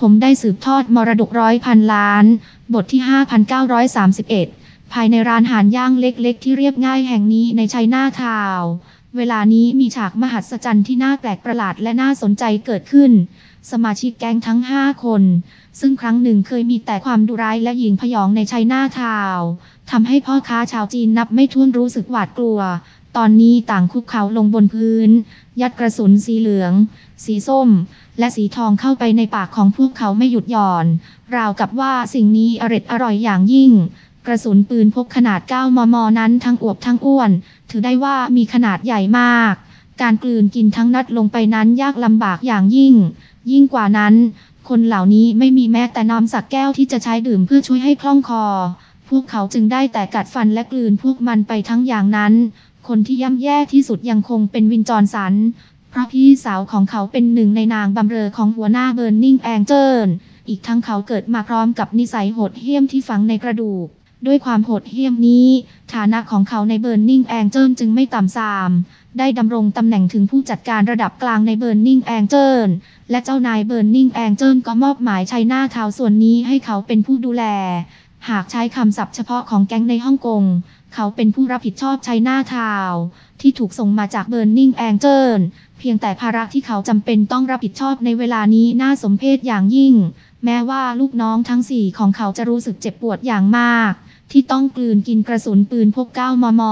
ผมได้สืบทอดมรดกร้อยพันล้าน บทที่ 5931 ภายในร้านหารย่างเล็กๆ ที่เรียบง่ายแห่งนี้ในชัยนาทาว เวลานี้มีฉากมหัศจรรย์ที่น่าแปลกประหลาดและน่าสนใจเกิดขึ้น สมาชิกแก๊งทั้ง 5 คน ซึ่งครั้งหนึ่งเคยมีแต่ความดุร้ายและหญิงพยองในชัยนาทาวทำให้พ่อค้าชาวจีนนับไม่ถ้วนรู้สึกหวาดกลัว ตอนนี้ต่างคุกเข่าลงบนพื้น ยัดกระสุนสีเหลือง สีส้ม และสีทองเข้าไปในปากของพวกเขาไม่หยุดหย่อน ราวกับว่าสิ่งนี้อร็ดอร่อยอย่างยิ่ง กระสุนปืนพกขนาด 9 มม นั้นทั้งอวบทั้งอ้วน ถือได้ว่ามีขนาดใหญ่มาก การกลืนกินทั้งนัดลงไปนั้นยากลำบากอย่างยิ่ง ยิ่งกว่านั้น คนเหล่านี้ไม่มีแม้แต่น้ำสักแก้วที่จะใช้ดื่มเพื่อช่วยให้คล่องคอ พวกเขาจึงได้แต่กัดฟันและกลืนพวกมันไปทั้งอย่างนั้น คนที่ย่ำแย่ที่สุดยังคงเป็นวินจอนสัน เพราะพี่สาวของเขาเป็นหนึ่งในนางบำเรอของหัวหน้าเบิร์นนิงแองเจิลอีกทั้งเขาเกิดมาพร้อมกับนิสัยโหดเหี้ยมที่ฝังในกระดูก ด้วยความโหดเหี้ยมนี้ ฐานะของเขาในเบิร์นนิงแองเจิลจึงไม่ต่ำทราม ได้ดำรงตำแหน่งถึงผู้จัดการระดับกลางในเบิร์นนิงแองเจิลและเจ้านายเบิร์นนิงแองเจิลก็มอบหมายชัยหน้าทาวส่วนนี้ให้เขาเป็นผู้ดูแล หากใช้คำศัพท์เฉพาะของแก๊งในฮ่องกง เขาเป็นผู้รับผิดชอบชัยหน้าทาวที่ถูกส่งมาจากเบิร์นนิงแองเจิลเพียงแต่ภาระที่เขาจำเป็นต้องรับผิดชอบในเวลานี้น่าสมเพชอย่างยิ่ง แม้ว่าลูกน้องทั้งสี่ของเขาจะรู้สึกเจ็บปวดอย่างมาก ที่ต้องกลืนกินกระสุนปืนพก 9 มม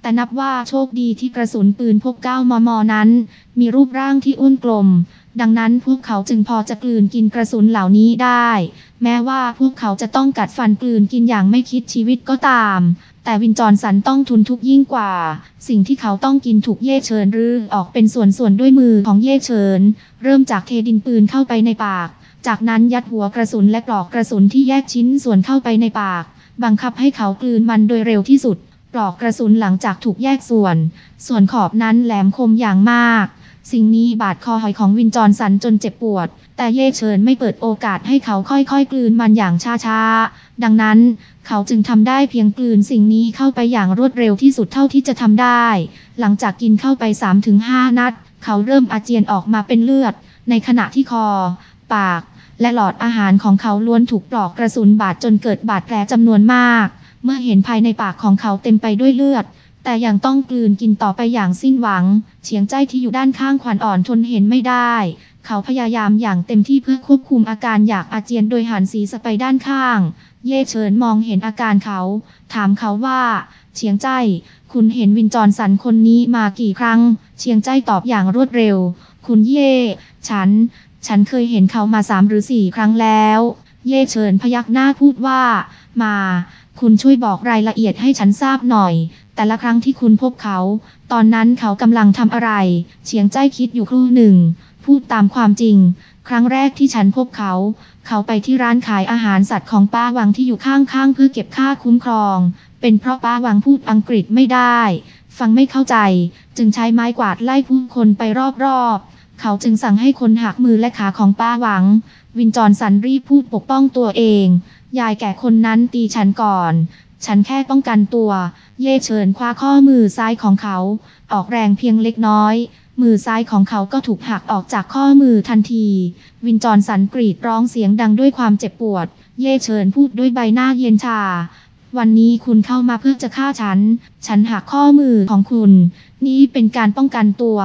แต่นับว่าโชคดีที่กระสุนปืนพก 9 มม นั้น มีรูปร่างที่อ้วนกลม ดังนั้นพวกเขาจึงพอจะกลืนกินกระสุนเหล่านี้ได้ แม้ว่าพวกเขาจะต้องกัดฟันกลืนกินอย่างไม่คิดชีวิตก็ตาม แต่วินจอนสันต้องทุนทุกยิ่งกว่า สิ่งที่เขาต้องกินถูกเย่เชิญรื้อออกเป็นส่วนๆด้วยมือของเย่เชิญ เริ่มจากเทดินปืนเข้าไปในปาก จากนั้นยัดหัวกระสุนและปลอกกระสุนที่แยกชิ้นส่วนเข้าไปในปาก บังคับให้เขากลืนมันโดยเร็วที่สุด ปลอกกระสุนหลังจากถูกแยกส่วน ส่วนขอบนั้นแหลมคมอย่างมาก สิ่งนี้บาดคอหอยของวินจอนสันจนเจ็บปวด แต่เย่เชิญไม่เปิดโอกาสให้เขาค่อยๆกลืนมันอย่างช้าๆ ดังนั้น เขาจึงทำได้เพียงกลืนสิ่งนี้เข้าไปอย่างรวดเร็วที่สุดเท่าที่จะทำได้ หลังจากกินเข้าไป 3-5 นัด เขาเริ่มอาเจียนออกมาเป็นเลือด ในขณะที่คอ ปาก และหลอดอาหารของเขาล้วนถูกปลอกกระสุนบาดจนเกิดบาดแผลจำนวนมาก เมื่อเห็นภายในปากของเขาเต็มไปด้วยเลือดแต่ยังต้องกลืนกินต่อไปอย่างสิ้นหวัง เฉียงใจที่อยู่ด้านข้างขวัญอ่อนทนเห็นไม่ได้ เขาพยายามอย่างเต็มที่เพื่อควบคุมอาการอยากอาเจียนโดยหันศีรษะไปด้านข้าง เย่เฉินมองเห็นอาการเขา ถามเขาว่า เฉียงใจ คุณเห็นวินจอนสันคนนี้มากี่ครั้ง เฉียงใจตอบอย่างรวดเร็ว คุณเย่ ฉัน ฉันเคยเห็นเขามาสามหรือสี่ครั้งแล้ว เย่เฉินพยักหน้าพูดว่า มา คุณช่วยบอกรายละเอียดให้ฉันทราบหน่อย แต่ละครั้งที่คุณพบเขา ตอนนั้นเขากำลังทำอะไร เฉียงใจคิดอยู่ครู่หนึ่ง พูดตามความจริง ครั้งแรกที่ฉันพบเขา เขาไปที่ร้านขายอาหารสัตว์ของป้าวังที่อยู่ข้างๆเพื่อเก็บค่าคุ้มครอง เป็นเพราะป้าวังพูดอังกฤษไม่ได้ ฟังไม่เข้าใจ จึงใช้ไม้กวาดไล่ผู้คนไปรอบๆ เขาจึงสั่งให้คนหักมือและขาของป้าหวัง วินจอนสันรีพูดปกป้องตัวเอง ยายแก่คนนั้นตีฉันก่อน ฉันแค่ป้องกันตัว เย่เฉินคว้าข้อมือซ้ายของเขา ออกแรงเพียงเล็กน้อย มือซ้ายของเขาก็ถูกหักออกจากข้อมือทันที วินจอนสันกรีดร้องเสียงดังด้วยความเจ็บปวด เย่เฉินพูดด้วยใบหน้าเย็นชา วันนี้คุณเข้ามาเพื่อจะฆ่าฉัน ฉันหักข้อมือของคุณ นี่เป็นการป้องกันตัว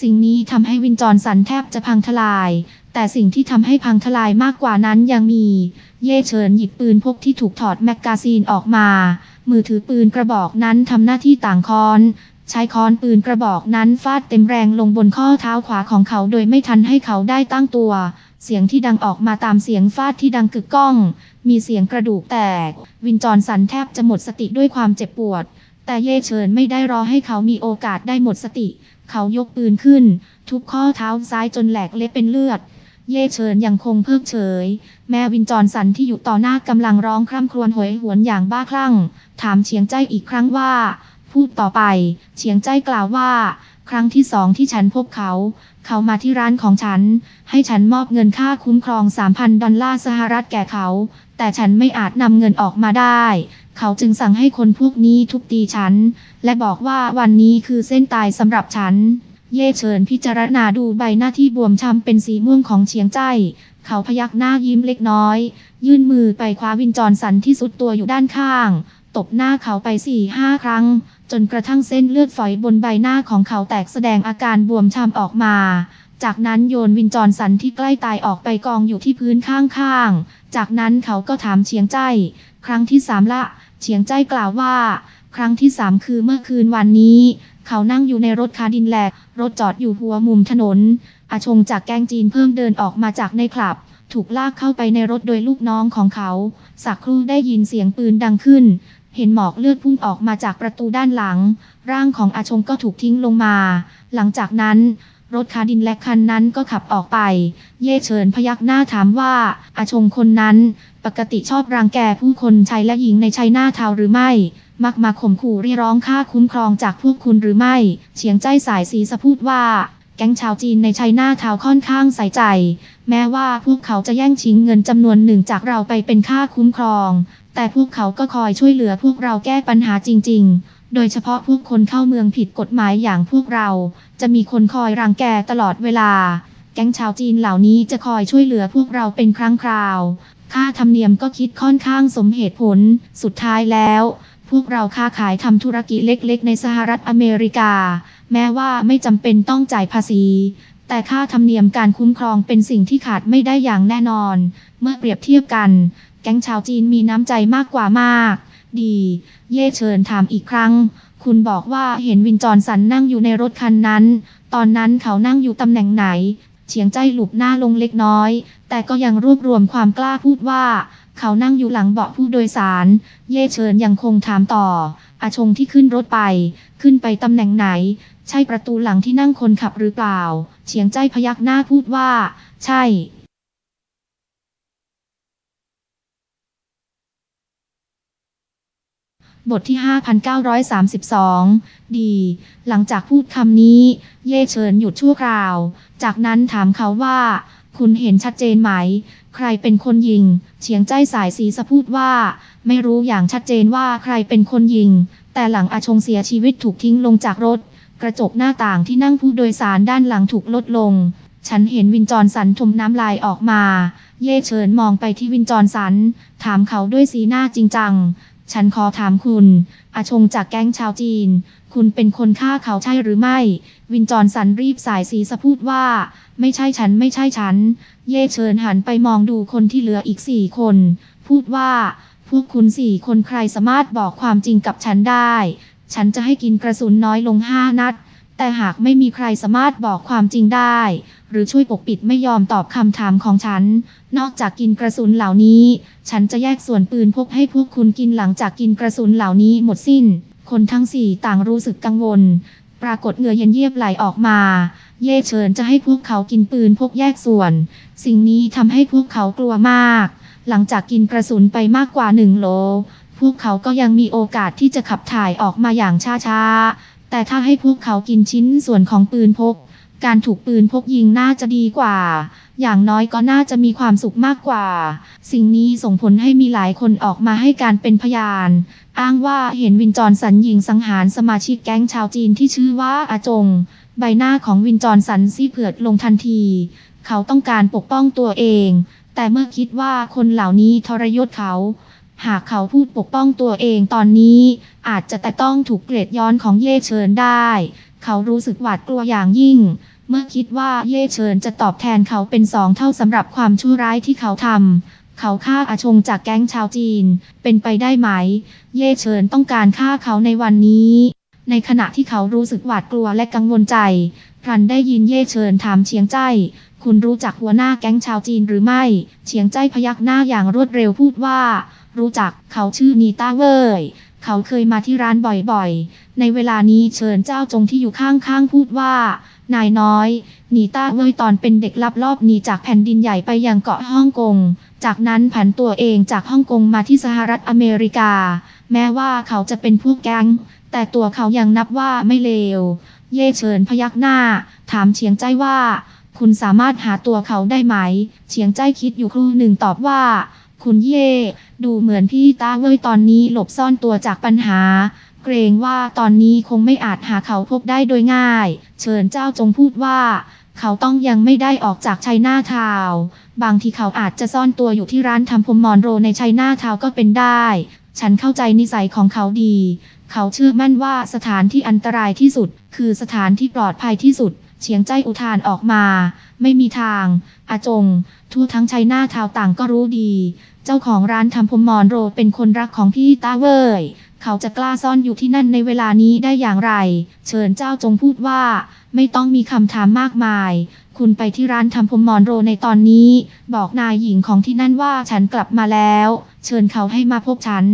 สิ่งนี้ทำให้วินจอนสันแทบจะพังทลาย แต่สิ่งที่ทำให้พังทลายมากกว่านั้นยังมี เย่เฉินหยิบปืนพกที่ถูกถอดแมกกาซีนออกมา มือถือปืนกระบอกนั้นทำหน้าที่ต่างคอน ใช้ค้อนปืนกระบอกนั้นฟาดเต็มแรงลงบนข้อเท้าขวาของเขาโดยไม่ทันให้เขาได้ตั้งตัว เสียงที่ดังออกมาตามเสียงฟาดที่ดังกึกก้อง มีเสียงกระดูกแตก วินจอนสันแทบจะหมดสติด้วยความเจ็บปวด แต่เย่เฉินไม่ได้รอให้เขามีโอกาสได้หมดสติ เขายกปืนขึ้น ทุบข้อเท้าซ้ายจนแหลกเละเป็นเลือด เย่เฉินยังคงเพิกเฉย แม่วินจอนสันที่อยู่ต่อหน้ากำลังร้องคร่ำครวญโหยหวนอย่างบ้าคลั่ง ถามเฉียงใจอีกครั้งว่า พูดต่อไป เฉียงใจกล่าวว่า ครั้งที่สองที่ฉันพบเขา เขามาที่ร้านของฉัน ให้ฉันมอบเงินค่าคุ้มครอง 3,000 ดอลลาร์สหรัฐแก่เขา แต่ฉันไม่อาจนำเงินออกมาได้ เขาจึงสั่งให้คนพวกนี้ทุบตีฉัน และบอกว่าวันนี้คือเส้นตายสำหรับฉัน เย่เฉินพิจารณาดูใบหน้าที่บวมช้ำเป็นสีม่วงของเฉียงใจ เขาพยักหน้ายิ้มเล็กน้อย ยื่นมือไปคว้าวินจรสันที่สุดตัวอยู่ด้านข้าง ตบหน้าเขาไปสี่ห้าครั้ง จนกระทั่งเส้นเลือดฝอยบนใบหน้าของเขาแตกแสดงอาการบวมช้ำออกมา จากนั้นโยนวินจรสันที่ใกล้ตายออกไปกองอยู่ที่พื้นข้างๆ จากนั้นเขาก็ถามเฉียงใจ ครั้งที่สามละ เฉียงใจกล่าวว่า ครั้งที่สามคือเมื่อคืนวันนี้ เขานั่งอยู่ในรถคาดินแลก รถจอดอยู่หัวมุมถนน อาชงจากแกงจีนเพิ่งเดินออกมาจากในคลับ ถูกลากเข้าไปในรถโดยลูกน้องของเขา สักครู่ได้ยินเสียงปืนดังขึ้น เห็นหมอกเลือดพุ่งออกมาจากประตูด้านหลัง ร่างของอาชงก็ถูกทิ้งลงมา หลังจากนั้น รถคาดินแลกคันนั้นก็ขับออกไป เย่เฉินพยักหน้าถามว่าอาชงคนนั้น ปกติชอบรังแกผู้คนชายและหญิงในชัยหน้าทาวหรือไม่ มักมาข่มขู่เรียกร้องค่าคุ้มครองจากพวกคุณหรือไม่เฉียงใจสายสีสะพูดว่าแก๊งชาวจีนในชัยนาทาวค่อนข้างใส่ใจ แม้ว่าพวกเขาจะแย่งชิงเงินจำนวนหนึ่งจากเราไปเป็นค่าคุ้มครอง แต่พวกเขาก็คอยช่วยเหลือพวกเราแก้ปัญหาจริง ๆ โดยเฉพาะพวกคนเข้าเมืองผิดกฎหมายอย่างพวกเรา จะมีคนคอยรังแกตลอดเวลา แก๊งชาวจีนเหล่านี้จะคอยช่วยเหลือพวกเราเป็นครั้งคราว ค่าธรรมเนียมก็คิดค่อนข้างสมเหตุผล สุดท้ายแล้ว พวกเราค้าขายทำธุรกิจเล็กๆ ในสหรัฐอเมริกา แม้ว่าไม่จำเป็นต้องจ่ายภาษี แต่ค่าธรรมเนียมการคุ้มครองเป็นสิ่งที่ขาดไม่ได้อย่างแน่นอน เมื่อเปรียบเทียบกัน แก๊งชาวจีนมีน้ำใจมากกว่ามาก ดี เย่เชิญถามอีกครั้ง คุณบอกว่าเห็นวินจรสันนั่งอยู่ในรถคันนั้น ตอนนั้นเขานั่งอยู่ตำแหน่งไหน เฉียงใจหลุบหน้าลงเล็กน้อย แต่ก็ยังรวบรวมความกล้าพูดว่า เขานั่งอยู่หลังเบาะผู้โดยสาร เย่เชิญยังคงถามต่อ อาชงที่ขึ้นรถไป ขึ้นไปตำแหน่งไหน ใช่ประตูหลังที่นั่งคนขับหรือเปล่า เฉียงใจพยักหน้าพูดว่า ใช่ บทที่ 5,932 ดี หลังจากพูดคำนี้ เย่เชิญหยุดชั่วคราว จากนั้นถามเขาว่า คุณเห็นชัดเจนไหม ใครเป็นคนยิง เฉียงใจสายสีสะพูดว่า ไม่รู้อย่างชัดเจนว่าใครเป็นคนยิง แต่หลังอาชงเสียชีวิตถูกทิ้งลงจากรถ กระจกหน้าต่างที่นั่งผู้โดยสารด้านหลังถูกลดลง ฉันเห็นวินจรสันทมน้ำลายออกมา เย่เชิญมองไปที่วินจรสัน ถามเขาด้วยสีหน้าจริงจัง ฉันขอถามคุณ อาชงจากแก๊งชาวจีน คุณเป็นคนฆ่าเขาใช่หรือไม่ วินจรสันรีบสายสีสะพูดว่า ไม่ใช่ฉันไม่ใช่ฉัน เย่เชิญหันไปมองดูคนที่เหลืออีกสี่คน พูดว่า พวกคุณสี่คนใครสามารถบอกความจริงกับฉันได้ ฉันจะให้กินกระสุนน้อยลงห้านัด แต่หากไม่มีใครสามารถบอกความจริงได้ หรือช่วยปกปิดไม่ยอมตอบคำถามของฉัน นอกจากกินกระสุนเหล่านี้ ฉันจะแยกส่วนปืนพกให้พวกคุณกินหลังจากกินกระสุนเหล่านี้หมดสิ้น คนทั้งสี่ต่างรู้สึกกังวล ปรากฏเหงื่อเย็นเยียบไหลออกมา เย่เชิญจะให้พวกเขากินปืนพกแยกส่วน สิ่งนี้ทำให้พวกเขากลัวมาก หลังจากกินกระสุนไปมากกว่าหนึ่งโล พวกเขาก็ยังมีโอกาสที่จะขับถ่ายออกมาอย่างช้าๆแต่ถ้าให้พวกเขากินชิ้นส่วนของปืนพก การถูกปืนพกยิงน่าจะดีกว่า อย่างน้อยก็น่าจะมีความสุขมากกว่า สิ่งนี้ส่งผลให้มีหลายคนออกมาให้การเป็นพยาน อ้างว่าเห็นวินจรสันยิงสังหารสมาชิกแก๊งชาวจีนที่ชื่อว่าอาจง ใบหน้าของวินจรสันซีเผือดลงทันที เขาต้องการปกป้องตัวเอง แต่เมื่อคิดว่าคนเหล่านี้ทรยศเขาหากเขาพูดปกป้องตัวเองตอนนี้ อาจจะแต่ต้องถูกเกรดย้อนของเย่เชิญได้ เขารู้สึกหวาดกลัวอย่างยิ่ง เมื่อคิดว่าเย่เชิญจะตอบแทนเขาเป็นสองเท่าสำหรับความชั่วร้ายที่เขาทำ เขาฆ่าอาชงจากแก๊งชาวจีน เป็นไปได้ไหม เย่เชิญต้องการฆ่าเขาในวันนี้ ในขณะที่เขารู้สึกหวาดกลัวและกังวลใจพลันได้ยินเย่เชิญถามเฉียงใจ คุณรู้จักหัวหน้าแก๊งชาวจีนหรือไม่ เฉียงใจพยักหน้าอย่างรวดเร็วพูดว่า รู้จัก เขาชื่อนีต้าเว่ยเขาเคยมาที่ร้านบ่อยๆ ในเวลานี้เชิญเจ้าจงที่อยู่ข้างๆพูดว่า นายน้อยหนีต้าเว่ยตอนเป็นเด็กลับลอบหนีจากแผ่นดินใหญ่ไปยังเกาะฮ่องกง จากนั้นผันตัวเองจากฮ่องกงมาที่สหรัฐอเมริกา แม้ว่าเขาจะเป็นพวกแก๊ง แต่ตัวเขายังนับว่าไม่เลว เย่เฉินพยักหน้า ถามเฉียงใจว่า คุณสามารถหาตัวเขาได้ไหม เฉียงใจคิดอยู่ครู่หนึ่งตอบว่าคุณเย่ ดูเหมือนพี่ตาเว่ยตอนนี้หลบซ่อนตัวจากปัญหา เกรงว่าตอนนี้คงไม่อาจหาเขาพบได้โดยง่าย เชิญเจ้าจงพูดว่า เขาต้องยังไม่ได้ออกจากชัยนาทาว บางทีเขาอาจจะซ่อนตัวอยู่ที่ร้านทำผมมอนโรในชัยนาทาวก็เป็นได้ ฉันเข้าใจนิสัยของเขาดี เขาเชื่อมั่นว่าสถานที่อันตรายที่สุด คือสถานที่ปลอดภัยที่สุดเฉียงใจอุทานออกมา ไม่มีทาง อาจง ทั่วทั้งชัยนาทาวต่างก็รู้ดี เจ้าของร้านทำผมมอนโรเป็นคนรักของพี่ตาเว่ย เขาจะกล้าซ่อนอยู่ที่นั่นในเวลานี้ได้อย่างไร เชิญเจ้าจงพูดว่า ไม่ต้องมีคำถามมากมาย คุณไปที่ร้านทำผมมอนโรในตอนนี้ บอกนายหญิงของที่นั่นว่าฉันกลับมาแล้ว เชิญเขาให้มาพบฉัน